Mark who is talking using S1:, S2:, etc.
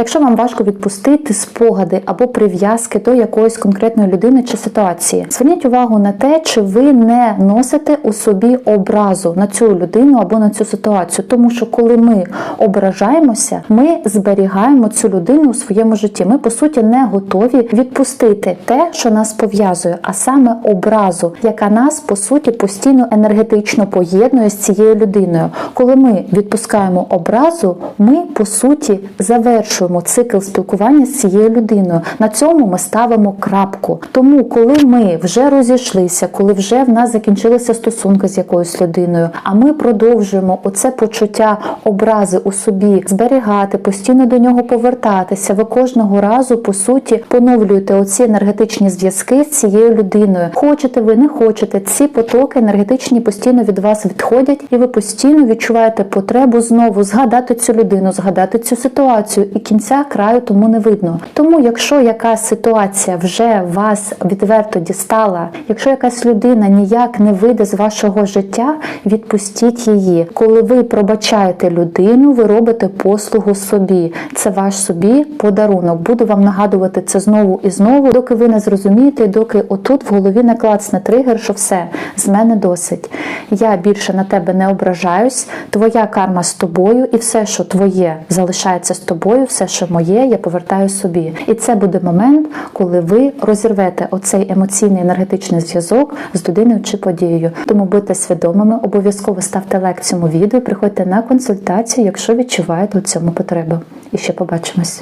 S1: Якщо вам важко відпустити спогади або прив'язки до якоїсь конкретної людини чи ситуації, зверніть увагу на те, чи ви не носите у собі образу на цю людину або на цю ситуацію. Тому що коли ми ображаємося, ми зберігаємо цю людину у своєму житті. Ми по суті не готові відпустити те, що нас пов'язує, а саме образу, яка нас по суті постійно енергетично поєднує з цією людиною. Коли ми відпускаємо образу, ми по суті завершуємо цикл спілкування з цією людиною. На цьому ми ставимо крапку. Тому, коли ми вже розійшлися, коли вже в нас закінчилися стосунки з якоюсь людиною, а ми продовжуємо оце почуття образи у собі зберігати, постійно до нього повертатися. Ви кожного разу по суті поновлюєте оці енергетичні зв'язки з цією людиною. Хочете ви, не хочете, ці потоки енергетичні постійно від вас відходять, і ви постійно відчуваєте потребу знову згадати цю людину, згадати цю ситуацію, і кінця краю тому не видно. Тому, якщо якась ситуація вже вас відверто дістала, якщо якась людина ніяк не вийде з вашого життя, відпустіть її. Коли ви пробачаєте людину, ви робите послугу собі. Це ваш собі подарунок. Буду вам нагадувати це знову і знову, доки ви не зрозумієте, доки отут в голові не клацне тригер, що все з мене досить. Я більше на тебе не ображаюсь. Твоя карма з тобою, і все, що твоє, залишається з тобою, все, що моє, я повертаю собі. І це буде момент, коли ви розірвете оцей емоційний енергетичний зв'язок з людиною чи подією. Тому будьте свідомими, обов'язково ставте лайк цьому відео, приходьте на консультацію, якщо відчуваєте у цьому потребу. І ще побачимось.